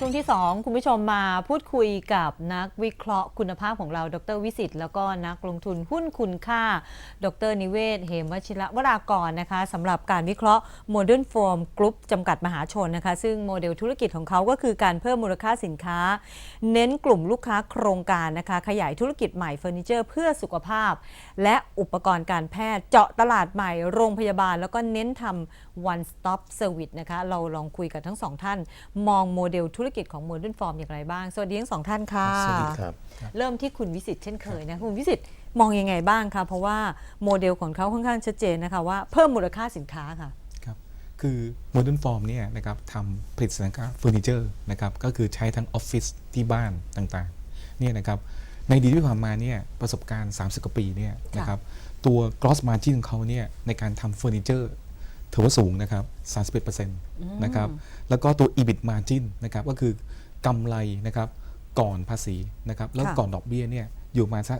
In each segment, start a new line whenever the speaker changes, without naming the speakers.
ช่วงที่ 2 คุณผู้ชมมาพูดคุยกับนักวิเคราะห์คุณภาพของเรา ดรวิสิตแล้วก็นักลงทุนหุ้นคุณค่า ดรนิเวศ เหมวชิระวรากรนะคะสำหรับการวิเคราะห์ Modern Form Group จำกัดมหาชนนะคะ ซึ่งโมเดลธุรกิจของเขาก็คือการเพิ่มมูลค่าสินค้า เน้นกลุ่มลูกค้าโครงการนะคะ ขยายธุรกิจใหม่เฟอร์นิเจอร์ เพื่อสุขภาพ และอุปกรณ์การแพทย์เจาะตลาดใหม่โรงพยาบาล แล้วก็เน้นทำ one stop service นะคะเราลองคุยกับทั้งสองท่านมองโมเดลธุรกิจของ Modern Form อย่างไรบ้าง สวัสดีทั้งสองท่านค่ะ
สวัสดีครับ
เริ่มที่คุณวิสิตเช่นเคยนะคุณวิสิตมองยังไงบ้างคะเพราะว่าโมเดลของเขาค่อนข้างชัดเจนนะคะว่าเพิ่มมูลค่าสินค้าค่ะ
ครับคือ Modern Form เนี่ยนะครับทำผลิตสินค้าเฟอร์นิเจอร์นะครับก็คือใช้ทั้งออฟฟิศที่บ้านต่างๆเนี่ยนะครับในอดีตที่ผ่านมาเนี่ยประสบการณ์ 30 กว่าปีเนี่ยนะครับตัว gross margin ของเขาเนี่ยในการทำเฟอร์นิเจอร์ ถือว่าสูงนะครับ31%นะครับ แล้วก็ตัว EBIT margin นะครับก็คือกำไรนะครับก่อนภาษีนะครับแล้ว
ค่ะ
ก่อนดอกเบี้ยเนี่ยอยู่มาสัก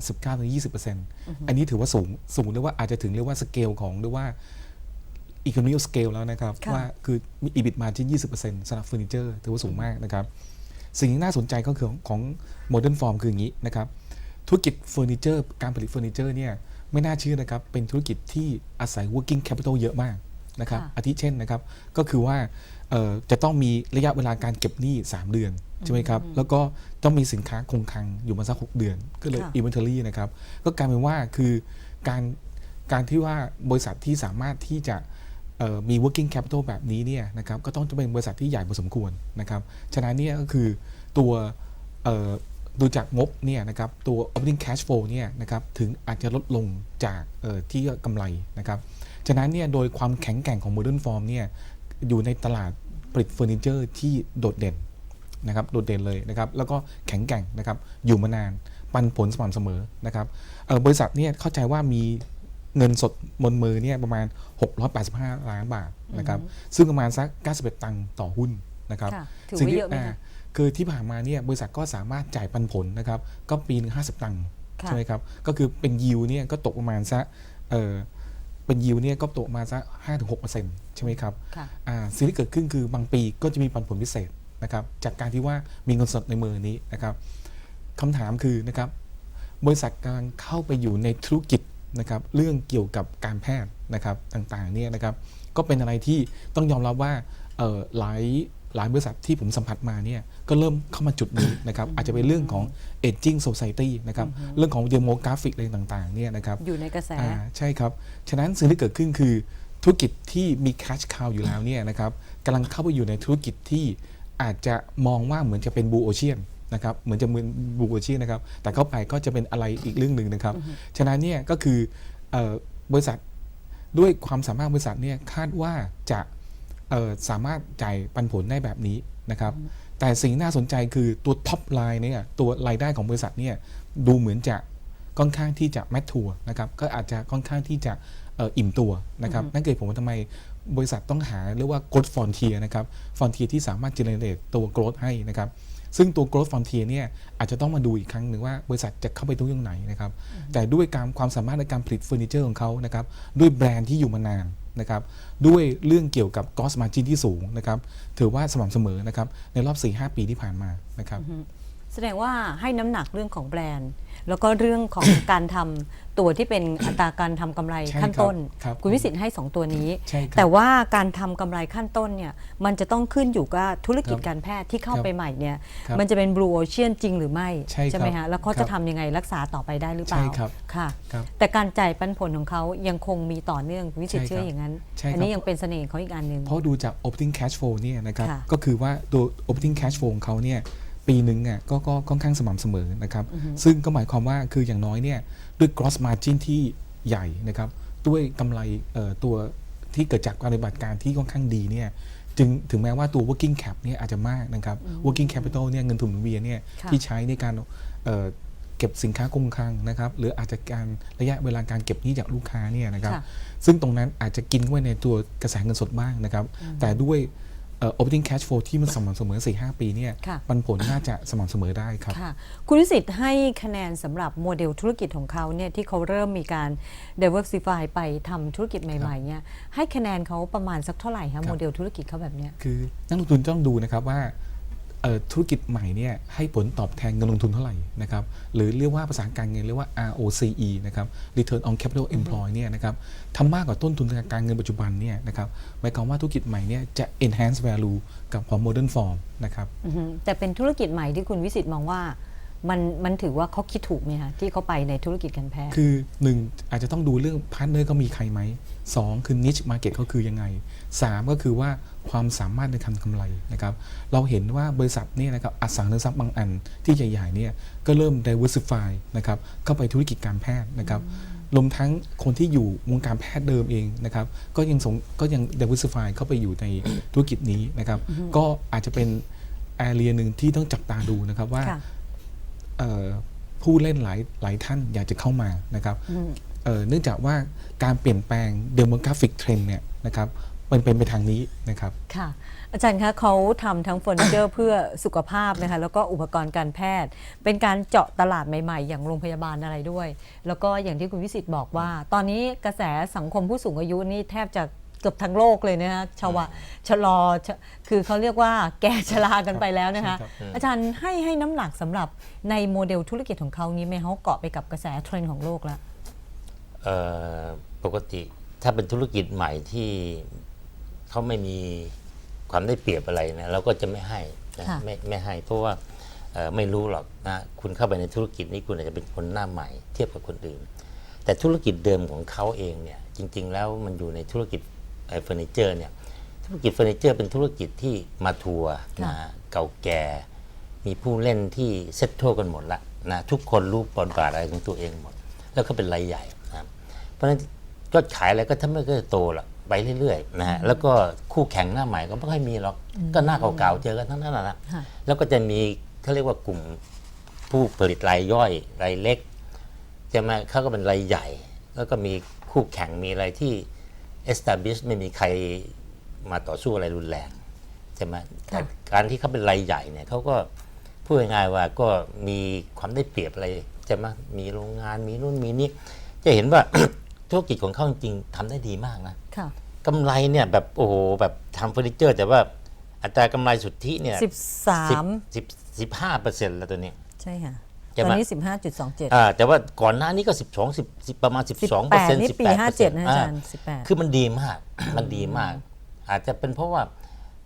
19-20%อันนี้ถือว่าสูงสูงเรียกว่าอาจจะถึงเรียกว่าสเกลของเรียกว่า economy of scale แล้วนะครับ
ค่ะ
ว่าคือมี EBIT margin 20%สำหรับเฟอร์นิเจอร์ถือว่าสูงมากนะครับ สิ่งที่น่าสนใจก็คือของของ Modern Form คืออย่างนี้นะครับ ธุรกิจเฟอร์นิเจอร์ การผลิตเฟอร์นิเจอร์เนี่ยไม่น่าเชื่อนะครับ เป็นธุรกิจที่อาศัย working capital เยอะมาก นะครับ
ค่ะ
อาทิเช่นนะครับก็คือว่าเอ่อจะต้องมีระยะเวลาการเก็บหนี้ 3 เดือนใช่ไหมครับแล้วก็ต้องมีสินค้าคงคลังอยู่มาสัก 6 เดือน ก็เลย
ค่ะ
inventory นะครับก็กลายเป็นว่าคือการการที่ว่าบริษัทที่สามารถที่จะเอ่อมี working capital แบบนี้เนี่ยนะครับก็ต้องจะเป็นบริษัทที่ใหญ่พอสมควรนะครับฉะนั้นเนี่ยก็คือตัวเอ่อดูจากงบเนี่ยนะครับตัว operating cash flow เนี่ยนะครับถึงอาจจะลดลงจากเอ่อที่กำไรนะครับ ฉะนั้นเนี่ยโดยความแข็งแกร่งของ Modern Form เนี่ยอยู่ในตลาดผลิตเฟอร์นิเจอร์ที่โดดเด่นนะครับโดดเด่นเลยนะครับแล้วก็แข็งแกร่งนะครับอยู่มานานปันผลสม่ำเสมอนะครับเอ่อบริษัทเนี่ยเข้าใจว่ามีเงินสดบนมือเนี่ยประมาณ 685 ล้านบาทนะครับซึ่งประมาณสัก 91 ตังค์ต่อหุ้นนะครับ
ค่ะถือ
สิ่ง
ว่า
ที่
เยอะไหม
อ่า
คะ
คือที่ผ่านมาเนี่ยบริษัทก็สามารถจ่ายปันผลนะครับก็ปีหนึง50 ตังค์
ค่ะ
ใช่ไหมครับก็คือเป็นยิวเนี่ยก็ตกประมาณสัก เออเป็นยิวเนี่ยก็ตกมาสัก5-6%ใช่ไหมครับ
ค่ะ
อ่าสิ่งที่เกิดขึ้นคือบางปีก็จะมีปันผลพิเศษนะครับจากการที่ว่ามีเงินสดในมือนี้นะครับคำถามคือนะครับบริษัทกำลังเข้าไปอยู่ในธุรกิจนะครับเรื่องเกี่ยวกับการแพทย์นะครับต่างๆเนี่ยนะครับก็เป็นอะไรที่ต้องยอมรับว่าเอ่อหลาย หลายบริษัทที่ผมสัมผัสมาเนี่ยก็เริ่มเข้ามาจุดนี้นะครับอาจจะเป็นเรื่องของ aging society นะครับเรื่องของ demographic อะไรต่างๆเนี่ยนะครับ
อยู่ในกระแส
อ่าใช่ครับ ฉะนั้นสิ่งที่เกิดขึ้นคือธุรกิจที่มี cash cow อยู่แล้วเนี่ยนะครับกำลังเข้าไปอยู่ในธุรกิจที่อาจจะมองว่าเหมือนจะเป็นบูโอเชียนนะครับเหมือนจะเหมือนบูโอเชียนนะครับแต่เข้าไปก็จะเป็นอะไรอีกเรื่องหนึ่งนะครับฉะนั้นเนี่ยก็คือเออบริษัทด้วยความสามารถบริษัทเนี่ยคาดว่าจะเอ่อ สามารถจ่ายปันผลได้แบบนี้นะครับ แต่สิ่งน่าสนใจคือตัวท็อปไลน์เนี่ยตัวรายได้ของบริษัทเนี่ยดูเหมือนจะค่อนข้างที่จะแมททัวนะครับก็อาจจะค่อนข้างที่จะเอ่ออิ่มตัวนะครับนั่นเกิดผมว่าทำไมบริษัทต้องหาเรียกว่า growth frontier นะครับ frontier ที่สามารถ generate ตัว growth ให้นะครับซึ่งตัว growth frontier เนี่ยอาจจะต้องมาดูอีกครั้งหนึ่งว่าบริษัทจะเข้าไปตรงยังไหนนะครับ แต่ด้วยการความสามารถในการผลิตเฟอร์นิเจอร์ของเขานะครับ ด้วยแบรนด์ที่อยู่มานาน นะครับด้วยเรื่องเกี่ยวกับกอสมาจินที่สูงนะครับถือว่าสม่ำเสมอนะครับในรอบ 4-5 ปีที่ผ่านมานะครับ
แสดงว่าให้น้ำหนักเรื่องของแบรนด์ แล้วก็เรื่องของ การทำตัวที่เป็นอัตราการทำกำไร
ใช่
ขั้นต้น
ครับ
คุณวิสิทธิ์ให้ 2 ตัวนี้
ใช่ครับ
แต่ว่าการทำกำไรขั้นต้นเนี่ยมันจะต้องขึ้นอยู่กับธุรกิจ
ครับ
การแพทย์ที่เข้า
ครับ
ไปใหม่เนี่ย
ครับ
มันจะเป็น blue ocean จริงหรือไม่
ใช่ครับ
ไหมฮะแล้วเขา
ครั
จะ
บ
ทำยังไงรักษาต่อไปได้หรือเปล่า
ใช่ครับ
ค่ะ
ครับ
แต่การจ่ายปันผลของเขายังคงมีต่อเนื่องคุณวิสิทธิ์
ใช่
เชื่อ
ครับ
อย่างนั้น
ใช่ครับ
อันี้ยังเป็นเสน่ห์ของเขาอีกอันหนึ่ง
เพราะดูจาก opening cash flow เนี่ยนะครับ
ค่ะ
ก็คือว่าตัว opening cash flow ของเขาเนี่ย ปีหนึ่งอะก็ก็ค่อนข้างสม่ำเสมอนะครับซึ่งก็หมายความว่าคืออย่างน้อยเนี่ยด้วย gross margin ที่ใหญ่นะครับด้วยกำไรเอ่อตัวที่เกิดจากการปฏิบัติการที่ค่อนข้างดีเนี่ยจึงถึงแม้ว่าตัว working cap เนี่ยอาจจะมากนะครับ working capital เนี่ยเงินทุนหมุนเวียนเนี่ย
ค่ะ
ที่ใช้ในการเอ่อเก็บสินค้าคงคลังนะครับหรืออาจจะการระยะเวลาการเก็บหนี้จากลูกค้าเนี่ยนะครับ
ค่ะ
ซึ่งตรงนั้นอาจจะกินเข้าไปในตัวกระแสเงินสดบ้างนะครับ แต่ด้วยเอ่อ operating cash flow ที่มันสม่ำเสมอ 4-5 ปีเนี่ย
ค่ะ
ปันผลน่าจะสม่ำเสมอได้ครับ
ค่ะ คุณวิสิทธิ์ให้คะแนนสำหรับโมเดลธุรกิจของเขาเนี่ยที่เขาเริ่มมีการ diversify ไปทำธุรกิจใหม่ๆเนี่ยให้คะแนนเขาประมาณสักเท่าไหร่คะโมเดลธุรกิจเขาแบบเนี้ย
คือนักลงทุนต้องดูนะครับว่าเอ่อ ธุรกิจใหม่เนี่ยให้ผลตอบแทนเงินลงทุนเท่าไหร่นะครับหรือเรียกว่าภาษาการเงินเรียกว่า ROCE นะครับ Return on Capital Employed เนี่ยนะครับทำมากกว่าต้นทุนทางการเงินปัจจุบันเนี่ยนะครับหมายความว่าธุรกิจใหม่เนี่ยจะ enhance value กับของ modern form นะครับ
อือฮึแต่เป็นธุรกิจใหม่ที่คุณวิสิตมองว่ามันมันถือว่าเขาคิดถูกไหมคะที่เขาไปในธุรกิจการแพทย์
คือ 1 อาจจะต้องดูเรื่องพาร์ทเนอร์เขามีใครไหม 2 คือ niche market เขาคือยังไง 3 ก็คือว่า ความสามารถในการทำกำไรนะครับเราเห็นว่าบริษัทเนี่ยนะครับอสังหาริมทรัพย์บางอันที่ใหญ่ๆเนี่ยก็เริ่ม diversify นะครับเข้าไปธุรกิจการแพทย์นะครับรวมทั้งคนที่อยู่วงการแพทย์เดิมเองนะครับก็ยังสงก็ยัง diversify เข้าไปอยู่ในธุรกิจนี้นะครับก็อาจจะเป็น area หนึ่งที่ต้องจับตาดูนะครับว่า
ค่ะ
เอ่อผู้เล่นหลายหลายท่านอยากจะเข้ามานะครับเอ่อเนื่องจากว่าการเปลี่ยนแปลงเดโมกราฟิกเทรนเนี่ยนะครับ มันเป็นไปทางนี้นะครับ
ค่ะ อาจารย์คะเขาทำทั้งเฟอร์นิเจอร์เพื่อสุขภาพนะคะแล้วก็อุปกรณ์การแพทย์ เป็นการเจาะตลาดใหม่ๆ อย่างโรงพยาบาลอะไรด้วย แล้วก็อย่างที่คุณวิสิตบอกว่า ตอนนี้กระแสสังคมผู้สูงอายุนี่แทบจะเกือบทั้งโลกเลยนะคะชาวะชะลอชะคือเขาเรียกว่าแก่ชรากันไปแล้วนะคะ
ใช่ครับ
อาจารย์ให้ให้น้ำหนักสำหรับในโมเดลธุรกิจของเขานี้ไหมเขาเกาะไปกับกระแสเทรนด์ของโลกแล้ว
เอ่อปกติถ้าเป็นธุรกิจใหม่ที่ เขาไม่มีความได้เปรียบอะไรนะเราก็จะไม่ให้นะ
ค่ะ
ไม่ไม่ให้เพราะว่าเอ่อไม่รู้หรอกนะคุณเข้าไปในธุรกิจนี้คุณอาจจะเป็นคนหน้าใหม่เทียบกับคนอื่น แต่ธุรกิจเดิมของเขาเองเนี่ยจริง ๆ แล้วมันอยู่ในธุรกิจเอ่อเฟอร์นิเจอร์เนี่ยธุรกิจเฟอร์นิเจอร์เป็นธุรกิจที่มาทัวร์นะเก่าแก่ มีผู้เล่นที่เซ็ตโทกันหมดละนะทุกคนรู้บทบาทอะไรของตัวเองหมด แล้วก็เป็นรายใหญ่นะครับเพราะฉะนั้นยอดขายอะไรก็ถ้าไม่เคยโตหรอก ไปเรื่อยๆนะฮะแล้วก็คู่แข่งหน้าใหม่ก็ไม่ค่อยมีหรอกก็หน้าเก่าๆเจอกันทั้งนั้นแหละนะ
ค่ะ
แล้วก็จะมีเขาเรียกว่ากลุ่มผู้ผลิตรายย่อยรายเล็กใช่ไหมเขาก็เป็นรายใหญ่ แล้วก็มีคู่แข่งมีอะไรที่ establish ไม่มีใครมาต่อสู้อะไรรุนแรงใช่ไหมแต่การที่เขาเป็นรายใหญ่เนี่ยเขาก็พูดง่ายๆว่าก็มีความได้เปรียบอะไรใช่ไหมมีโรงงานมีนู่นมีนี่จะเห็นว่าธุรกิจของเขาจริงๆทำได้ดีมากนะ
ค่ะ
กำไรเนี่ยแบบโอ้โหแบบทำเฟอร์นิเจอร์ แต่ว่าอัตรากำไรสุทธิเนี่ย
สิบสาม
สิบสิบห้าเปอร์เซ็นต์แล้วตัวเนี้ย
ใช่ค่ะ
ใช่
ต
ไหม
อนนี้สิบห้าจุดสองเจ็ด
อ่าแต่ว่าก่อนหน้านี้ก็สิบสองสิบสิบประมาณสิบสองเปอร์เซ็นต์
นี่
สิบ
ปี
แปด
ห้า
เปอร์
เจ็
เซ็
ด
นต์
นะอาจารย์สิบแปด
คือมันดีมากมันดีมาก อาจจะเป็นเพราะว่า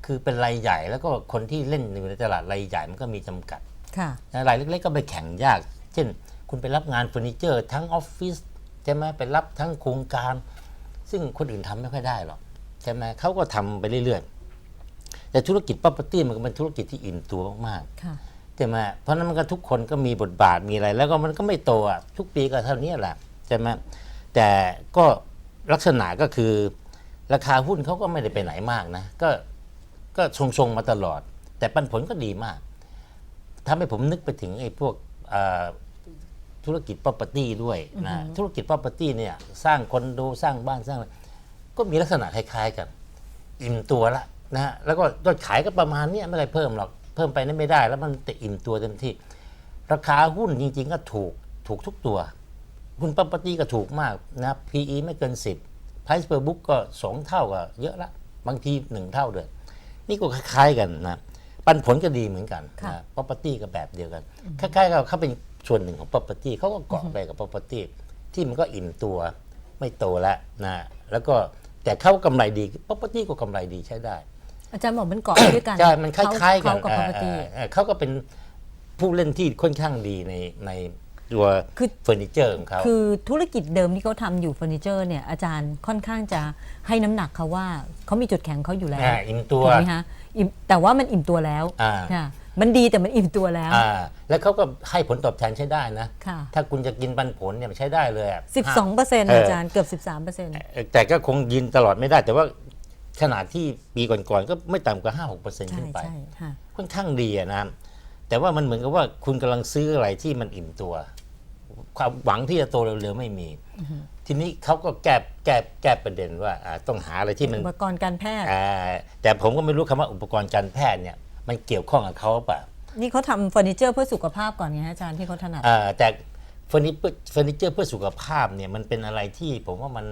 คือเป็นรายใหญ่แล้วก็คนที่เล่นอยู่ในตลาดรายใหญ่มันก็มีจำกัด
ค่ะ
นะรายเล็กๆก็ไปแข่งยาก เช่น คุณไปรับงานเฟอร์นิเจอร์ ทั้งออฟฟิศใช่ไหมไปรับทั้งโครงการ ซึ่งคนอื่นทำไม่ค่อยได้หรอกใช่ไหมเขาก็ทำไปเรื่อยๆ แต่ธุรกิจ property มันก็เป็นธุรกิจที่อิ่มตัวมากๆ
ค่ะ
ใช่ไหมเพราะฉะนั้นมันก็ทุกคนก็มีบทบาทมีอะไร แล้วก็มันก็ไม่โตอะทุกปีก็เท่านี้แหละใช่ไหมแต่ก็ลักษณะก็คือราคาหุ้นเขาก็ไม่ได้ไปไหนมากนะ ก็ก็ทรงๆมาตลอด แต่ปันผลก็ดีมากทำให้ผมนึกไปถึงไอ้พวกอ่า ธุรกิจ property ด้วยนะธุรกิจ property เนี่ยสร้างคอนโดสร้างบ้านสร้างอะไรก็มีลักษณะคล้ายๆกัน อิ่มตัวละนะฮะแล้วก็ยอดขายก็ประมาณเนี้ยไม่ได้เพิ่มหรอกเพิ่มไปนั้นไม่ได้ แล้วมันจะอิ่มตัวเต็มที่ ราคาหุ้นจริง ๆ ก็ถูกถูกทุกตัวหุ้นปั๊มปตีก็ถูกมากนะ PE ไม่เกิน 10 Price per book ก็ 2 เท่าก็เยอะละบางที 1 เท่าด้วยนี่ก็คล้ายๆกันนะปันผลก็ดีเหมือนกัน
ค่ะ
นะ property ก็แบบเดียวกัน คล้ายๆกับเขาเป็น ส่วนหนึ่งของ property เขาก็เกาะไปกับ property ที่มันก็อิ่มตัวไม่โตแล้วนะแล้วก็แต่เขากำไรดี property ก็กำไรดีใช้ได้
อาจารย์บอกมันเกาะด้วยกัน
ใช่มันคล้ายๆกัน
เขากับ property
เออเออเขาก็เป็นผู้เล่นที่ค่อนข้างดีในในตัว
คือ
เฟอร์นิเจอร์ของเขา
คือธุรกิจเดิมที่เขาทำอยู่เฟอร์นิเจอร์เนี่ยอาจารย์ค่อนข้างจะให้น้ำหนักเขาว่าเขามีจุดแข็งเขาอยู่แล้ว
อ่าอิ่มตัว
ถูกไหมคะอิ่มแต่ว่ามันอิ่มตัวแล้ว
อ่า
ค่ะ มันดีแต่มันอิ่มตัวแล้ว
อ่าแล้วเขาก็ให้ผลตอบแทนใช้ได้นะ
ค่ะ
ถ้าคุณจะกินปันผลเนี่ยมันใช้ได้เลยอะ
12เปอร์เซ็นต์
เออ
อาจารย์เกือบ 13เปอร์เซ็นต์
เอ่อแต่ก็คงยินตลอดไม่ได้ แต่ว่าขนาดที่ปีก่อนๆก็ไม่ต่ำกว่า 5-6%ขึ้
ใช่
นไป
ใช่ค่ะ
ค่อนข้างดีอะนะ แต่ว่ามันเหมือนกับว่าคุณกำลังซื้ออะไรที่มันอิ่มตัว ความหวังที่จะโตเร็วๆไม่มี ทีนี้เขาก็แก้แก้แก้ประเด็นว่าอ่าต้องหาอะไรที่มัน
อุปกรณ์การแพทย์
อ่าแต่ผมก็ไม่รู้คำว่าอุปกรณ์การแพทย์เนี่ย มันเกี่ยวข้องกับเขาหรือเปล่า
นี่เขาทำเฟอร์นิเจอร์เพื่อสุขภาพก่อนไงฮะอาจารย์ที่เขาถนัด
อ่าแต่เฟอร์นิเจอร์เฟอร์นิเจอร์เพื่อสุขภาพเนี่ยมันเป็นอะไรที่ผมว่ามัน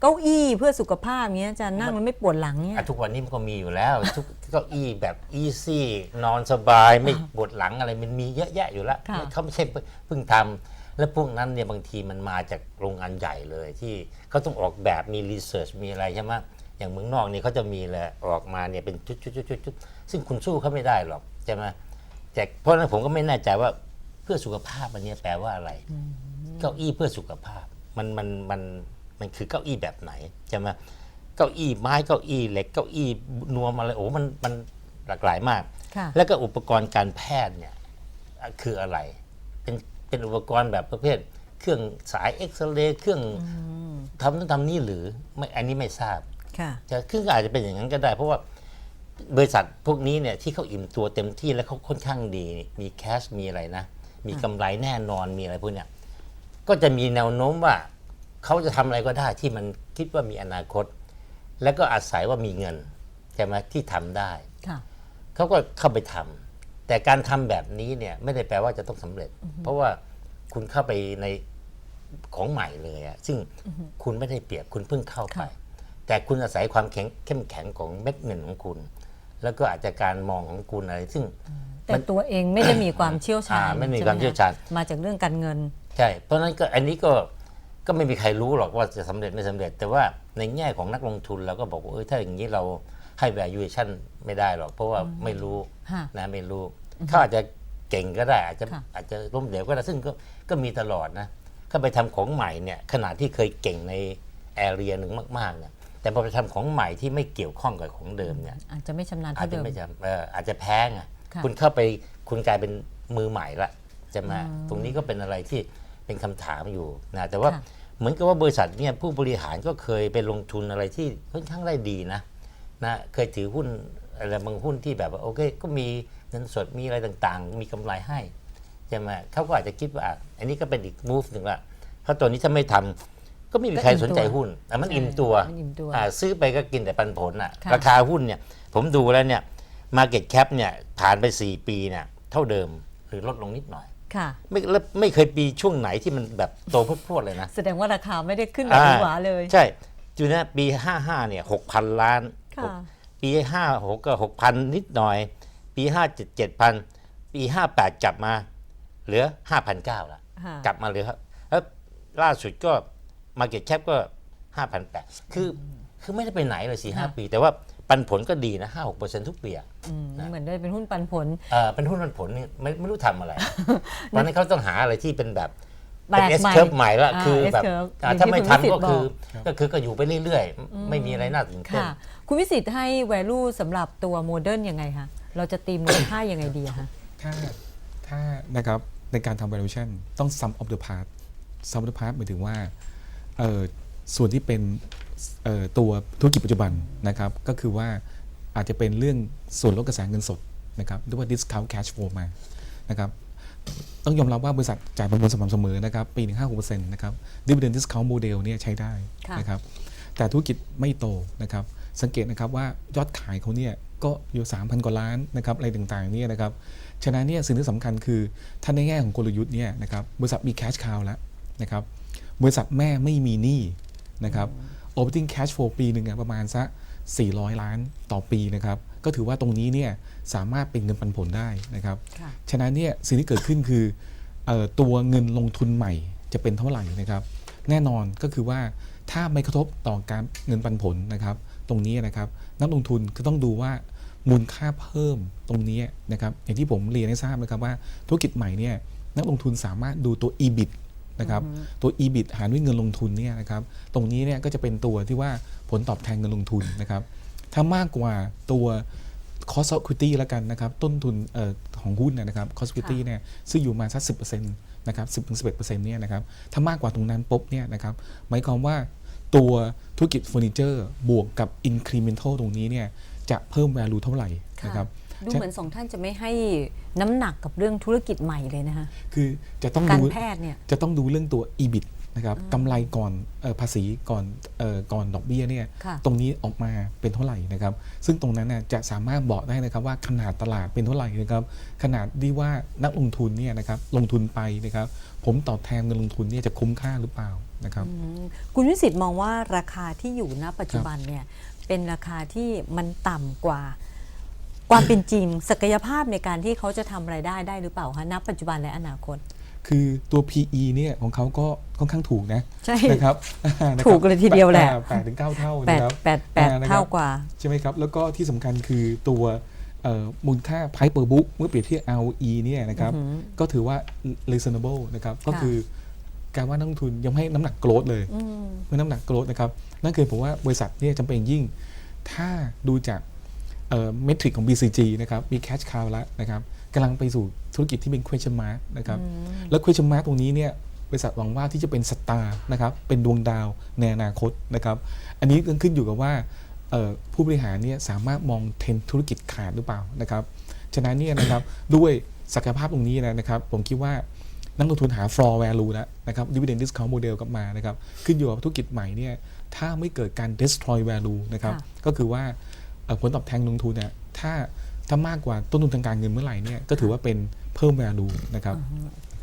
เก้าอี้เพื่อสุขภาพเงี้ยอาจารย์นั่งแล้วไม่ปวดหลังเนี่ย
อะทุกวันนี้มันก็มีอยู่แล้ว ทุกเก้าอี้แบบอีซี่นอนสบายไม่ปวดหลังอะไรมันมีเยอะแยะอยู่แล้ว
ค่ะ
เขาไม่ใช่เพิ่งทำและพวกนั้นเนี่ยบางทีมันมาจากโรงงานใหญ่เลยที่เขาต้องออกแบบมีรีเสิร์ชมีอะไรใช่ไหม อย่างเมืองนอกนี่เขาจะมีเลยออกมาเนี่ยเป็นจุดๆๆๆซึ่งคุณสู้เขาไม่ได้หรอกใช่ไหมแต่เพราะฉะนั้นผมก็ไม่แน่ใจว่าเพื่อสุขภาพอันเนี้ยแปลว่าอะไร เก้าอี้เพื่อสุขภาพ มันมันมันมันคือเก้าอี้แบบไหนใช่ไหมเก้าอี้ไม้เก้าอี้เหล็กเก้าอี้นวมอะไรโอ้มันมันหลากหลายมาก
ค่ะ
แล้วก็อุปกรณ์การแพทย์เนี่ยอะคืออะไร เป็นเป็นอุปกรณ์แบบประเภท เครื่องสายเอ็กซเรย์เครื่องทำนู่นทำนี่หรือไม่อันนี้ไม่ทราบ
ค่ะ
จะคืออาจจะเป็นอย่างนั้นก็ได้ เพราะว่าบริษัทพวกนี้เนี่ยที่เขาอิ่มตัวเต็มที่แล้วเขาค่อนข้างดี มีแคชมีอะไรนะ มีกำไรแน่นอนมีอะไรพวกเนี้ยก็จะมีแนวโน้มว่าเขาจะทำอะไรก็ได้ที่มันคิดว่ามีอนาคต แล้วก็อาศัยว่ามีเงินใช่ไหมที่ทำได้
ค่ะ
เขาก็เข้าไปทำแต่การทำแบบนี้เนี่ยไม่ได้แปลว่าจะต้องสำเร็จ เพราะว่าคุณเข้าไปในของใหม่เลยอะซึ่งคุณไม่ได้เปรียบคุณเพิ่งเข้าไป
ค่ะ
แต่คุณอาศัยความแข็งเข้มแข็งของเม็ดเงินของคุณ แล้วก็อาจจะการมองของคุณอะไรซึ่ง
แต่ตัวเองไม่ได้มีความเชี่ยวชาญ
อ่าไม่มี
ใช่ห
ความเชี่ยวชาญ
มาจากเรื่องการเงิน
ใช่ เพราะฉะนั้นก็อันนี้ก็ก็ไม่มีใครรู้หรอกว่าจะสำเร็จไม่สำเร็จ แต่ว่าในแง่ของนักลงทุนเราก็บอกว่าเออถ้าอย่างนี้เราให้ valuation ไม่ได้หรอก เพราะว่าไม่รู้
ค่ะ
นะไม่รู้เขาอาจจะเก่งก็ได้อาจจะ
ค่ะ
อาจจะล้มเหลวก็ได้ซึ่งก็ก็มีตลอดนะเข้าไปทำของใหม่เนี่ยขนาดที่เคยเก่งในแอเรียหนึ่งมากๆเนี่ย แต่พอไปทำของใหม่ที่ไม่เกี่ยวข้องกับของเดิมเนี่ย
อาจจะไม่ชำนาญ
อาจ
เท่า
จะ
เดิม
ไม่จำเอออาจจะแพ้ไง
ค่ะ
คุณเข้าไปคุณกลายเป็นมือใหม่ละใช่ไหมตรงนี้ก็เป็นอะไรที่เป็นคำถามอยู่นะแต่ว่า
ค่ะ
เหมือนกับว่าบริษัทเนี่ยผู้บริหารก็เคยไปลงทุนอะไรที่ค่อนข้างได้ดีนะนะเคยถือหุ้นอะไรบางหุ้นที่แบบว่าโอเค ก็มีเงินสดมีอะไรต่างๆ มีกำไรให้ ใช่ไหมเขาก็อาจจะคิดว่าอะอันนี้ก็เป็นอีกมูฟหนึ่งละเพราะตัวนี้ถ้าไม่ทำ ก็ไม่มีใครสนใจหุ้นอะมัน
ใช่
อิ่มตัว
มันอิ่มตัว
อะซื้อไปก็กินแต่ปันผลอะ
ค่ะ
ราคาหุ้นเนี่ยผมดูแล้วเนี่ย Market Cap เนี่ยผ่านไป 4 ปีเนี่ยเท่าเดิมหรือลดลงนิดหน่อย
ค่ะ
ไม่แล้วไม่เคยปีช่วงไหนที่มันแบบโตพรวดๆเลยนะ
แสดงว่าราคาไม่ได้ขึ้นแบบ
อ่า
หวาเลย
ใช่จูนะปี 55 เนี่ย 6,000 ล้าน
ค่ะ
หกปี 56 ก็ 6,000 นิดหน่อย ปี 57 7,000 ปี 58 กลับมาเหลือ 5,900ละ
ค่ะ
กลับมาเหลือครับแล้วล่าสุดก็ Market Cap ก็ 5,800 คือคือไม่ได้ไปไหนเลยสี่ห้า
ค่ะ
ปี แต่ว่าปันผลก็ดีนะ5-6%ทุกปีอะ
อืมเหมือนได้เป็นหุ้นปันผล
เออเป็นหุ้นปันผลนี่ไม่ไม่รู้ทำอะไรเพราะฉะนั้นเขาต้องหาอะไรที่เป็นแบบ
แปล
เป็น
ก
S
ใหม่
curve ใหม่ละ
อ่า
คือแบบ
S curve
อ่า
อย่างที่
ถ้าไม่
คุณ
ทำ
วิสิต
ก็คือ
บอก
ก็คือก็อยู่ไปเรื่อยๆ ไม่มีอะไรน่าตื่นเต้น
ค่ะ คุณวิสิตให้ value สำหรับตัวโมเดิร์นยังไงคะเราจะตีมูลค่ายังไงดีอะคะ
ถ้าถ้านะครับในการทำ valuation ต้อง sum of the part sum of the part หมายถึงว่าเอ่อ ส่วนที่เป็นเอ่อตัวธุรกิจปัจจุบันนะครับ ก็คือว่าอาจจะเป็นเรื่องส่วนลดกระแสเงินสดนะครับหรือว่า discount cash flow มานะครับต้องยอมรับว่าบริษัทจ่ายปันผลสม่ำเสมอนะครับปีหนึ่งห้าหกเปอร์เซ็นต์นะครับ dividend discount model เนี่ยใช้ได้
ค่ะ
นะครับแต่ธุรกิจไม่โตนะครับสังเกตนะครับว่ายอดขายเขาเนี่ยก็อยู่ 3,000 กว่าล้านนะครับอะไรต่างๆเนี่ยนะครับฉะนั้นเนี่ยสิ่งที่สำคัญคือ ถ้าในแง่ของกลยุทธ์เนี่ยนะครับบริษัทมี cash cow แล้วนะครับ บริษัทแม่ไม่มีหนี้นะครับ operating cash flow ปีหนึ่งอะประมาณสัก 400 ล้านต่อปีนะครับ ก็ถือว่าตรงนี้เนี่ยสามารถเป็นเงินปันผลได้นะครับ
ค่ะ
ฉะนั้นเนี่ยสิ่งที่เกิดขึ้นคือเออตัวเงินลงทุนใหม่จะเป็นเท่าไหร่นะครับ แน่นอนก็คือว่าถ้าไม่กระทบต่อการเงินปันผลนะครับ ตรงนี้นะครับนักลงทุนก็ต้องดูว่ามูลค่าเพิ่มตรงนี้นะครับอย่างที่ผมเรียนให้ทราบนะครับว่าธุรกิจใหม่เนี่ยนักลงทุนสามารถดูตัว EBIT นะครับตัว EBIT หารด้วยเงินลงทุนเนี่ยนะครับตรงนี้เนี่ยก็จะเป็นตัวที่ว่าผลตอบแทนเงินลงทุนนะครับถ้ามากกว่าตัว cost of equity แล้วกันนะครับต้นทุนเอ่อของหุ้นเนยนะครับ cost of equity เนี่ยซึ่งอยู่ประมาณสักสิบเปอร์เซ็นต์นะครับสิบถึงสิบเอ็ดเปอร์เซ็นต์เนี่ยนะครับถ้ามากกว่าตรงนั้นปุ๊บเนี่ยนะครับหมายความว่าตัวธุรกิจเฟอร์นิเจอร์บวกกับ incremental ตรงนี้เนี่ยจะเพิ่ม value เท่าไหร่นะครับ
ดูเหมือนสองท่านจะไม่ให้น้ำหนักกับเรื่องธุรกิจใหม่เลยนะคะ
คือจะต้อง
การ
ดู
แพทย์เนี่ย
จะต้องดูเรื่องตัว EBIT นะครับกำไรก่อนเออภาษีก่อนเออก่อนดอกเบี้ยเนี่ย
ค่ะ
ตรงนี้ออกมาเป็นเท่าไหร่นะครับ ซึ่งตรงนั้นน่ะจะสามารถบอกได้นะครับว่าขนาดตลาดเป็นเท่าไหร่นะครับ ขนาดที่ว่านักลงทุนเนี่ยนะครับลงทุนไปนะครับ ผมตอบแทนเงินลงทุนเนี่ยจะคุ้มค่าหรือเปล่านะครับ
คุณวิสิตมองว่าราคาที่อยู่ณปัจจุบันเนี่ยเป็นราคาที่มันต่ำกว่า ความเป็นจริง ศักยภาพในการที่เขาจะทำรายได้ได้หรือเปล่าคะณปัจจุบันและอนาคต
คือตัว PE เนี่ยของเขาก็ค่อนข้างถูกนะ
ใช่
นะครับ
ถูกเลยทีเดียวแหละ
แปดถึงเก้าเท่า
แปด
นะครับ
แปดแปด
อ่นะครับ
เท่ากว่า
ใช่ไหมครับ แล้วก็ที่สำคัญคือตัวเอ่อมูลค่า Price per book เมื่อเปรียบเทียบ ROE เนี่ยนะครับ
อือหือ
ก็ถือว่า reasonable นะครับ ก็
ค่ะ
คือการว่านักลงทุนยังไม่ให้น้ำหนักโกรดเลย
อืม
ไม่น้ำหนักโกรดนะครับ นั่นคือผมว่าบริษัทเนี่ยจำเป็นยิ่ง ถ้าดูจาก เมทริกของ BCG นะครับ มี cash cow แล้วนะครับกำลังไปสู่ธุรกิจที่เป็น question mark นะครับ แล้ว question mark ตรงนี้เนี่ยบริษัทหวังว่าที่จะเป็นสตาร์นะครับ เป็นดวงดาวในอนาคตนะครับ อันนี้ต้องขึ้นอยู่กับว่าผู้บริหารเนี่ยสามารถมองเทรนธุรกิจขาดหรือเปล่านะครับ ฉะนั้นเนี่ยนะครับ ด้วยศักยภาพตรงนี้นะครับ ผมคิดว่านักลงทุนหา floor value แล้วนะครับ dividend discount model กลับมานะครับ ขึ้นอยู่กับธุรกิจใหม่เนี่ยถ้าไม่เกิดการ destroy value นะครับ ก็คือว่า ผลตอบแทนลงทุนเนี่ยถ้าถ้ามากกว่าต้นทุนทางการเงินเมื่อไหร่เนี่ยก็ถือว่าเป็นเพิ่ม value นะครับ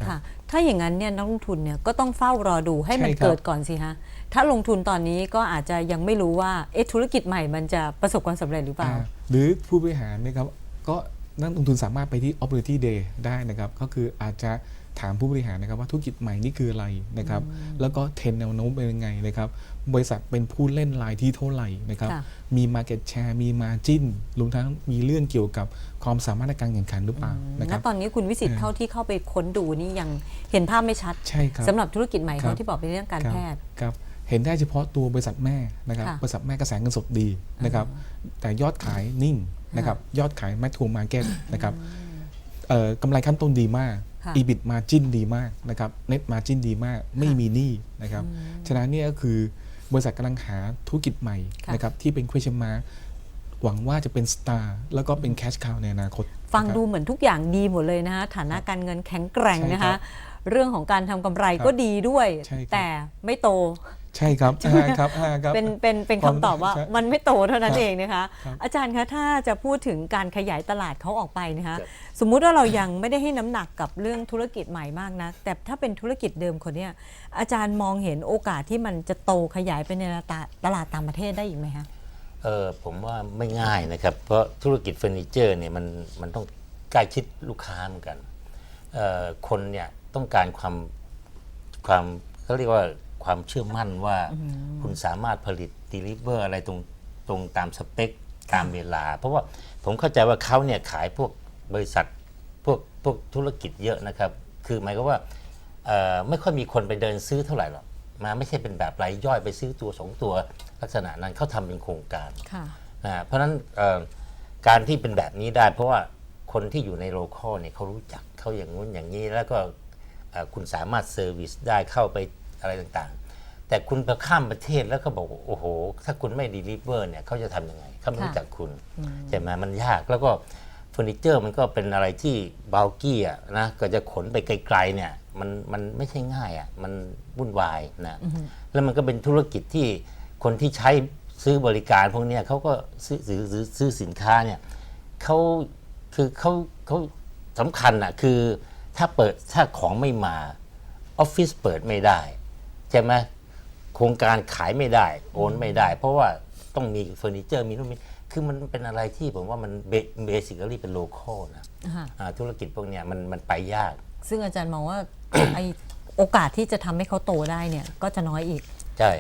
ค่ะถ้าอย่างนั้นเนี่ยนักลงทุนเนี่ยก็ต้องเฝ้ารอดูให้มัน
ใช่ครับ
เกิดก่อนสิฮะถ้าลงทุนตอนนี้ก็อาจจะยังไม่รู้ว่าเอ๊ะธุรกิจใหม่มันจะประสบความสำเร็จหรือเปล่า
อ่า หรือผู้บริหารนะครับก็นักลงทุนสามารถไปที่ opportunity day ได้นะครับ ก็คืออาจจะถามผู้บริหารนะครับว่าธุรกิจใหม่นี่คืออะไรนะครับ แล้วก็เทรนด์แนวโน้มเป็นยังไงนะครับ บริษัทเป็นผู้เล่นรายที่เท่าไหร่นะครับ
ค่ะ
มี market share มี margin รวมทั้งมีเรื่องเกี่ยวกับความสามารถในการแข่งขันหรือเปล่านะค
ณ
รับ
ตอนนี้คุณวิสิต
เออ
เท่าที่เข้าไปค้นดูนี่ยังเห็นภาพไม่ชัด
ใช่ครับ
สำหรับธุรกิจใหม่
ครั
เขา
บ
ที่บอกเป็นเรื่องการ
ครับ
แพทย์
ครับเห็นได้เฉพาะตัวบริษัทแม่นะครับ
ค่ะ
บริษัทแม่กระแสเงินสดดีนะครับแต่ยอดขายนิ่งนะครับยอดขายแมททูมาร์เก็ตนะครับเอ่อกำไรขั้นต้นดีมาก
ค่ะ
EBIT margin ดีมากนะครับ net margin ดีมากไม่มีหนี้นะครับฉะนั้นเนี่ยก็คือ บริษัทกำลังหาธุรกิจใหม่
ค่ะ
นะครับที่เป็น question mark หวังว่าจะเป็นสตาร์แล้วก็เป็น cash cow ในอนาคต
ฟัง
นะครับ
ดูเหมือนทุกอย่างดีหมดเลยนะคะฐานะการเงินแข็งแกร่ง
ใช่
นะ
ครั
คะ
บ
เรื่องของการทำกำไร
ครับ
ก็ดีด้วย
ใช่ครับ
แต่ไม่โต
ใช่ครับอ่าครับอ่าครับ
เป็นเป็นเป็น
ความ
คำตอบว่า
ใช่
มันไม่โตเท่านั้น
ครับ
เองนะคะ
ครับ
อาจารย์คะถ้าจะพูดถึงการขยายตลาดเขาออกไปนะคะ
ครับ
สมมุติว่าเรายังไม่ได้ให้น้ำหนักกับเรื่องธุรกิจใหม่มากนะแต่ถ้าเป็นธุรกิจเดิมคนเนี้ยอาจารย์มองเห็นโอกาสที่มันจะโตขยายไปในตลาดตลาดต่างประเทศได้อีกไหมคะ
เออผมว่าไม่ง่ายนะครับ เพราะธุรกิจเฟอร์นิเจอร์เนี่ยมันมันต้องใกล้ชิดลูกค้าเหมือนกันเอ่อคนเนี่ยต้องการความความเขาเรียกว่า ความเชื่อมั่นว่าคุณสามารถผลิต d ลิเวอร์อะไรตรงตรงตามสเปคตามเวลา เพราะว่าผมเข้าใจว่าเขาเนี่ยขายพวกบริษัทพวกพวกธุรกิจเยอะนะครับ คือหมายความว่าเอ่อไม่ค่อยมีคนไปเดินซื้อเท่าไหร่หรอกมาไม่ใช่เป็นแบบรายย่อยไปซื้อตัวสองตัวลักษณะนั้นเขาทำเป็นโครงการ
ค่ะ
นะฮะเพราะฉะนั้นเอ่อการที่เป็นแบบนี้ได้ เพราะว่าคนที่อยู่ในโลคอลเนี่ยเขารู้จักเขาอย่างงู้นอย่างนี้แล้วก็เอ่อคุณสามารถเซอร์วิสได้เข้าไป อะไรต่างๆ แต่คุณไปข้ามประเทศแล้วก็บอกว่าโอ้โห ถ้าคุณไม่ดีลิเวอร์เนี่ยเขาจะทำยังไงเขาไม่รู้จักคุณใช่ไหมมันยากแล้วก็เฟอร์นิเจอร์มันก็เป็นอะไรที่บาลกี้อะนะก็จะขนไปไกลๆเนี่ยมันมันไม่ใช่ง่ายอะมันวุ่นวายนะแล้วมันก็เป็นธุรกิจที่คนที่ใช้ซื้อบริการพวกเนี้ยเขาก็ซื้อซื้อซื้อซื้อสินค้าเนี่ยเขาคือเขาเขาสำคัญอะคือถ้าเปิดถ้าของไม่มาออฟฟิศเปิดไม่ได้ ใช่ไหมโครงการขายไม่ได้โอนไม่ได้ เพราะว่าต้องมีเฟอร์นิเจอร์มีนู่นมีคือมันเป็นอะไรที่ผมว่ามันเบสิคอลี่เป็นโลคอลนะ
อ่า
อ่าธุรกิจพวกเนี้ยมันมันไปยาก
ซึ่งอาจารย์มองว่า ไอโอกาสที่จะทำให้เขาโตได้เนี่ยก็จะน้อยอีก
ใช่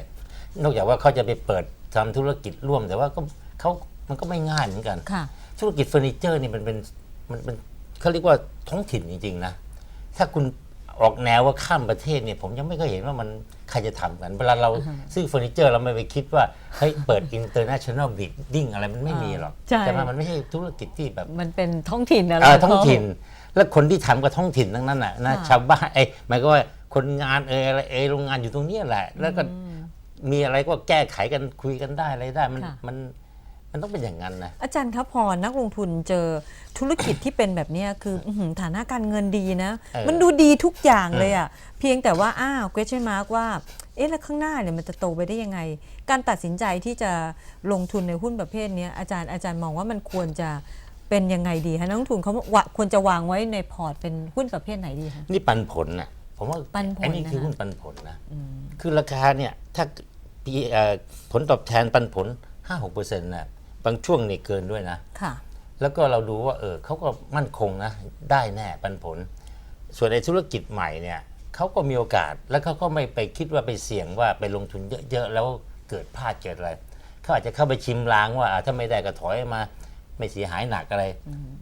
นอกจากว่าเขาจะไปเปิดทำธุรกิจร่วมแต่ว่าก็เขามันก็ไม่ง่ายเหมือนกัน
ค่ะ
ธุรกิจเฟอร์นิเจอร์นี่มันเป็นมันเป็นเขาเรียกว่าท้องถิ่นจริง ๆ นะ ถ้าคุณออกแนวว่าข้ามประเทศเนี่ย ผมยังไม่เคยเห็นว่ามัน ใครจะทำกัน เวลาเราซื้อเฟอร์นิเจอร์เราไม่ไปคิดว่า เฮ้ย เปิด international bidding อะไรมันไม่มีหรอก
ใช่
ไหมมันไม่ใช่ธุรกิจที่แบบ
มันเป็นท้องถิ่นอะไร
เอ่อ
ข
ท้อง
เขา
ถิ่น แล้วคนที่ทำก็ท้องถิ่นทั้งนั้นน่ะนะ
ค่ะ
ชาวบ้านไอ้ยหมายก็ว่าคนงานเอยอะไรเอยโรงงานอยู่ตรงเนี้ยแหละ แล้วก็มีอะไรก็แก้ไขกันคุยกันได้อะไรได้มัน
ค่ะ
มัน มันต้องเป็นอย่างนั้นนะ
อาจารย์ครับพอนักลงทุนเจอธุรกิจที่เป็นแบบเนี้ยคืออื้อหือฐานะการเงินดีนะ
เออ
มันดูดีทุกอย่างเลยอะ เพียงแต่ว่า อ้าว question mark ว่า เอ๊ะ แล้วข้างหน้าเนี่ยมันจะโตไปได้ยังไง การตัดสินใจที่จะลงทุนในหุ้นประเภทเนี้ยอาจารย์อาจารย์มองว่ามันควรจะเป็นยังไงดีคะนักลงทุนเขาว่าควรจะวางไว้ในพอร์ตเป็นหุ้นประเภทไหนดีคะ
นี่ปันผลน่ะผผมว่า
ปันผล
ไอ้นี่คือ
นะคะ
หุ้นปันผลนะ คือราคาเนี่ย ถ้าปีเอ่อผลตอบแทนปันผล 5-6%เปอร์เซ็นต์นะ บางช่วงเนี่ยเกินด้วยนะ
ค่ะ
แล้วก็เราดูว่าเออเขาก็มั่นคงนะได้แน่ปันผล ส่วนในธุรกิจใหม่เนี่ยเขาก็มีโอกาสแล้วเขาก็ไม่ไปคิดว่าไปเสี่ยงว่าไปลงทุนเยอะๆแล้วเกิดพลาดเกิดอะไรเขาอาจจะเข้าไปชิมลางว่าอะถ้าไม่ได้ก็ถอยมาไม่เสียหายหนักอะไร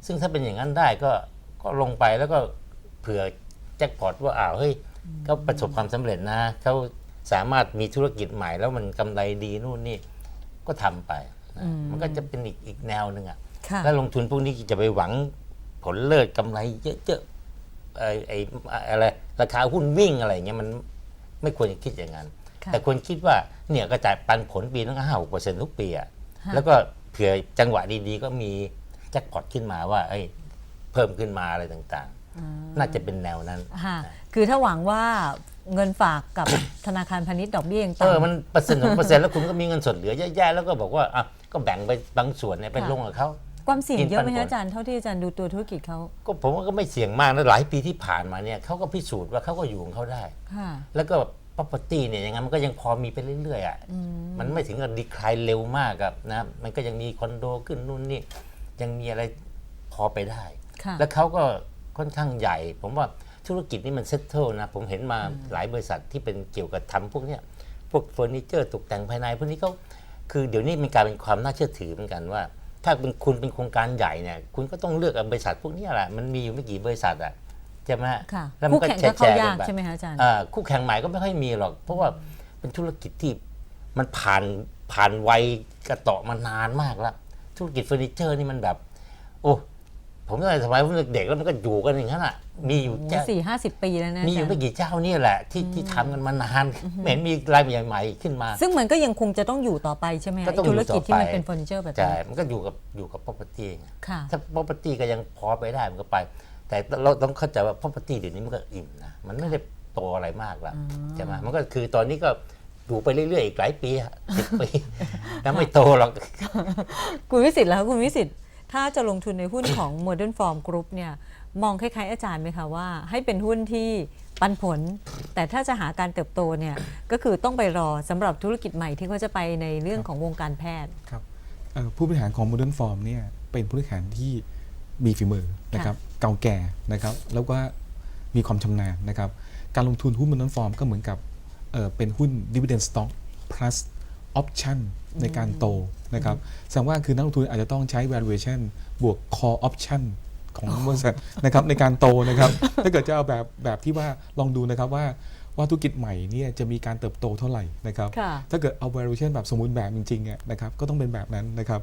ซึ่งถ้าเป็นอย่างนั้นได้ก็ก็ลงไปแล้วก็เผื่อแจ็คพอตว่าอ้าวเฮ้ยเขาประสบความสำเร็จนะเขาสามารถมีธุรกิจใหม่แล้วมันกำไรดีนู่นนี่ก็ทำไปนะ มันก็จะเป็นอีกอีกแนวหนึ่งอะ
ค่ะ
ถ้าลงทุนพวกนี้จะไปหวังผลเลิศกำไรเยอะๆไอ้ไอ้อะไรราคาหุ้นวิ่งอะไรอย่างเงี้ยมันไม่ควรจะคิดอย่างนั้น
ค่ะ
แต่ควรคิดว่าเนี่ยก็จ่ายปันผลปีนึงห้าหกเปอร์เซ็นต์ทุกปีอะ
ค่ะ
แล้วก็เผื่อจังหวะดีๆ ก็มีแจ็คพอตขึ้นมาว่าเอ้ยเพิ่มขึ้นมาอะไรต่างๆ น่าจะเป็นแนวนั้น
ค่ะ คือถ้าหวังว่า เงินฝากกับ ธนาคารพาณิชย์ดอกเบี้ยยัง
เออ
ต่ำ
มันเปอร์เซ็นต์ของเปอร์เซ็นต์แล้วคุณก็มีเงินสดเหลือเยอะแยะแล้วก็บอกว่าอะก็แบ่งไปบางส่วนเนี่ยไป
ค่ะ
ลงกับเขา
ความเสี่ยงเยอะไหม
กินปันผล
คะอาจารย์เท่าที่อาจารย์ดูตัวธุรกิจเขา
ก็ผมว่าก็ไม่เสี่ยงมากนะหลายปีที่ผ่านมาเนี่ยเขาก็พิสูจน์ว่าเขาก็อยู่ของเขาได้
ค่ะ
แล้วก็ property เนี่ยยังไงมันก็ยังพอมีไปเรื่อยๆอะมันไม่ถึงกับดีคลายเร็วมากครับนะมันก็ยังมีคอนโดขึ้นนู่นนี่ยังมีอะไรพอไปได้
ค่ะ
แล้วเขาก็ค่อนข้างใหญ่ ผมว่า ธุรกิจนี้มันเซ็ตเทิลนะ ผมเห็นมาหลายบริษัทที่เป็นเกี่ยวกับทำพวกเนี้ยพวกเฟอร์นิเจอร์ตกแต่งภายในพวกนี้เขาคือเดี๋ยวนี้มันกลายเป็นความน่าเชื่อถือเหมือนกันว่า ถ้าเป็นคุณเป็นโครงการใหญ่เนี่ยคุณก็ต้องเลือกเอาบริษัทพวกเนี้ยแหละมันมีอยู่ไม่กี่บริษัทอะใช่ไหม
ค่ะ
แล้วมั
คู่
นก็
แข่ง
แช
ก็
ร์
เข้า
แชร์
ยา
กั
ก
นไป
ใช่ไหมคะอาจารย์
อ่าคู่แข่งใหม่ก็ไม่ค่อยมีหรอก เพราะว่าเป็นธุรกิจที่มันผ่านผ่านวัยกระเตาะมานานมากแล้วธุรกิจเฟอร์นิเจอร์นี่มันแบบ โอ้ ผมตั้งแต่สมัยผมเด็กๆแล้วมันก็อยู่กันอย่างนั้นอะมีอยู่
โอ้
เจ้า
สี่ห้าสิบปีแล้วนะ
มีอยู่
อาจาร
ไม่
ย์
กี่เจ้านี่แหละ ที่ที่ทำกันมานานไม่เห็นมีรายใหม่ๆขึ้นมา
ซึ่งมันก็ยังคงจะต้องอยู่ต่อไปใช่ไหมคะ
ก็ต้อง
ไอ้ธุร
อยู่ต่อ
กิจที่มัน
ไป
เป็นเฟอร์นิเจอร์แบบ
ใช่
นี้
มันก็อยู่กับอยู่กับ property ไง
ค่ะ
ถ้า property ก็ยังพอไปได้มันก็ไป แต่เราต้องเข้าใจว่า property เดี๋ยวนี้มันก็อิ่มนะมันไม่ได้โตอะไรมากแล้วใช่ไหมมันก็คือตอนนี้ก็อยู่ไปเรื่อยๆอีกหลายปีสิบปีแล้วไม่โตหรอก
คุณวิสิทธิ์แล้วคุณวิสิทธิ์ ถ้าจะลงทุนในหุ้นของ Modern Form Group เนี่ยมองคล้ายๆอาจารย์ไหมคะว่า ให้เป็นหุ้นที่ปันผล แต่ถ้าจะหาการเติบโตเนี่ยก็คือต้องไปรอสำหรับธุรกิจใหม่ที่เขาจะไปในเรื่องของวงการแพทย์
ครับเอ่อผู้บริหารของ Modern Form เนี่ยเป็นผู้บริหารที่มีฝีมือนะครับเก่าแก่นะครับแล้วก็มีความชำนาญนะครับการลงทุนหุ้น Modern Form ก็เหมือนกับเอ่อเป็นหุ้น Dividend Stock plus Option ในการโตนะครับแสดงว่าคือนักลงทุนอาจจะต้องใช้ valuation บวก call option ของบริษัทนะครับในการโตนะครับถ้าเกิดจะเอาแบบแบบที่ว่าลองดูนะครับว่าว่าธุรกิจใหม่เนี่ยจะมีการเติบโตเท่าไหร่นะครับ
ค่ะ
ถ้าเกิดเอา valuation แบบสมบูรณ์แบบจริงๆอะนะครับก็ต้องเป็นแบบนั้นนะครับ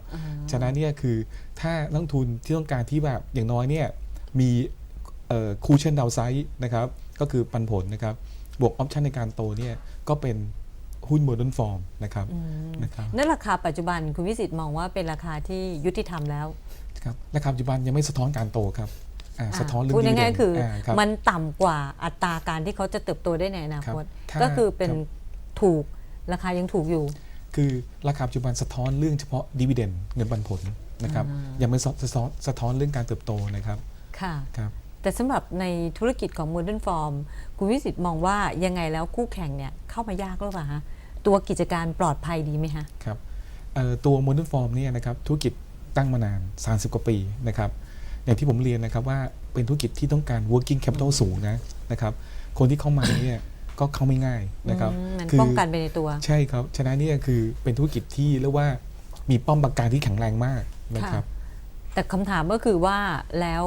ฉะนั้นเนี่ยคือถ้านักลงทุนที่ต้องการที่แบบอย่างน้อยเนี่ยมีคูเชนดาวไซด์นะครับก็คือปันผลนะครับบวกออปชันในการโตเนี่ยก็เป็น หุ้นโมเดิร์นฟอร์มนะครับนะครับ
นั่นราคาปัจจุบันคุณวิสิทธิ์มองว่าเป็นราคาที่ยุติธรรมแล้ว
ครับราคาปัจจุบันยังไม่สะท้อนการโตครับอ่าสะท้อนเรื่อง
พูด
dividend
ง่ายๆคืออา
ครับ
มันต่ำกว่าอัตราการที่เขาจะเติบโตได้ในอนาคต
ครับ
ก็คือเป็น
ครับ
ถูกราคายังถูกอยู่
คือราคาปัจจุบันสะท้อนเรื่องเฉพาะดีเวเดนเงินปันผลนะครับยังไม่สะสะท้อนสะท้อนเรื่องการเติบโตนะครับ
ค่ะ
ครับ
แต่สำหรับในธุรกิจของ Modern Form คุณวิสิทธิ์มองว่ายังไงแล้วคู่แข่งเนี่ยเข้ามายากหรือเปล่าฮะ ตัวกิจการปลอดภัยดีไหมฮะ
ครับเอ่อตัว Modern Form เนี่ยนะครับธุรกิจตั้งมานาน 30 กว่าปีนะครับอย่างที่ผมเรียนนะครับว่าเป็นธุรกิจที่ต้องการ working capital สูงนะนะครับคนที่เข้ามาเนี่ยก็เข้าไม่ง่ายนะครับ
อืมมัน
คื
ป้องกันไปในตัว
ใช่ครับฉะนั้นเนี่ยคือเป็นธุรกิจที่เรียกว่ามีป้อมปราการที่แข็งแรงมากนะครับ
แต่คำถามก็คือว่าแล้ว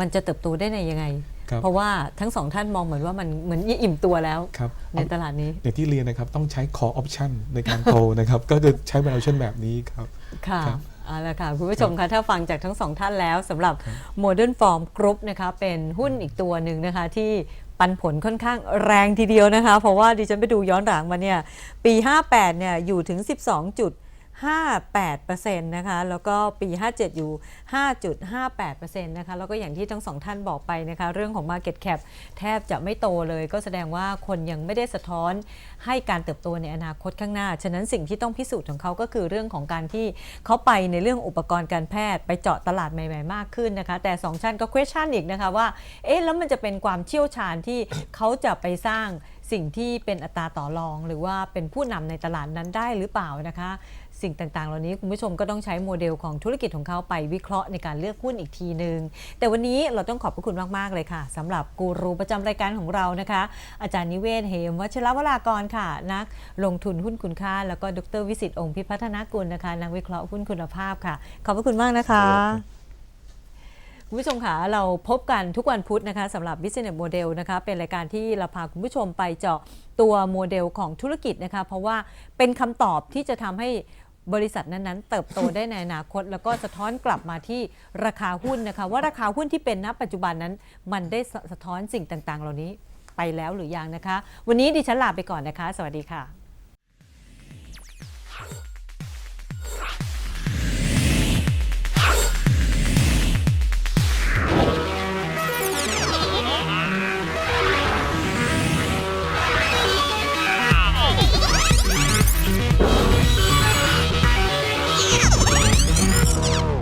มันจะเติบโตได้ในยังไง
ครับ
เพราะว่าทั้งสองท่านมองเหมือนว่ามันเหมือนอิ่มตัวแล้ว
ครับ
ในตลาดนี้
อย่างที่เรียนนะครับต้องใช้ call option ในการโตนะครับก็คือใช้ valuation แบบนี้ครับ
ค่ะ
ครับ
เอาละค่ะคุณผู้ชมคะถ้าฟังจากทั้งสองท่านแล้วสำหรับ Modern Form Group นะคะเป็นหุ้นอีกตัวหนึ่งนะคะที่ปันผลค่อนข้างแรงทีเดียวนะคะ เพราะว่าดิฉันไปดูย้อนหลังมาเนี่ยปี 58เนี่ยอยู่ถึง 58%นะคะแล้วก็ปี 57 อยู่ 5.58%นะคะแล้วก็อย่างที่ทั้งสองท่านบอกไปนะคะเรื่องของ Market Cap แทบจะไม่โตเลยก็แสดงว่าคนยังไม่ได้สะท้อนให้การเติบโตในอนาคตข้างหน้า ฉะนั้นสิ่งที่ต้องพิสูจน์ของเขาก็คือเรื่องของการที่เขาไปในเรื่องอุปกรณ์การแพทย์ไปเจาะตลาดใหม่ๆมากขึ้นนะคะแต่สองชั้นก็ question อีกนะคะว่าเอ๊ะแล้วมันจะเป็นความเชี่ยวชาญที่เขาจะไปสร้างสิ่งที่เป็นอัตราต่อรอง หรือว่าเป็นผู้นำในตลาดนั้นได้หรือเปล่านะคะ สิ่งต่างๆ เหล่านี้คุณผู้ชมก็ต้องใช้โมเดลของธุรกิจของเขาไปวิเคราะห์ในการเลือกหุ้นอีกทีหนึ่งแต่วันนี้เราต้องขอบพระคุณมากๆเลยค่ะสำหรับกูรูประจำรายการของเรานะคะ อาจารย์นิเวศน์เหมวัชรวรากรค่ะ นักลงทุนหุ้นคุณค่า แล้วก็ดรวิสิตองค์พิพัฒนากุลนะคะนักวิเคราะห์หุ้นคุณภาพค่ะ ขอบพระคุณมากนะคะคุณผู้ชมค่ะเราพบกันทุกวันพุธนะคะสำหรับ Business Model นะคะเป็นรายการที่เราพาคุณผู้ชมไปเจาะตัวโมเดลของธุรกิจนะคะ เพราะว่าเป็นคำตอบที่จะทำให้ บริษัทนั้นๆ เติบโตได้ในอนาคต แล้วก็สะท้อนกลับมาที่ราคาหุ้นนะคะ ว่าราคาหุ้นที่เป็นณปัจจุบันนั้น มันได้สะท้อนสิ่งต่างๆ เหล่านี้ไปแล้วหรือยังนะคะ วันนี้ดิฉันลาไปก่อนนะคะ สวัสดีค่ะ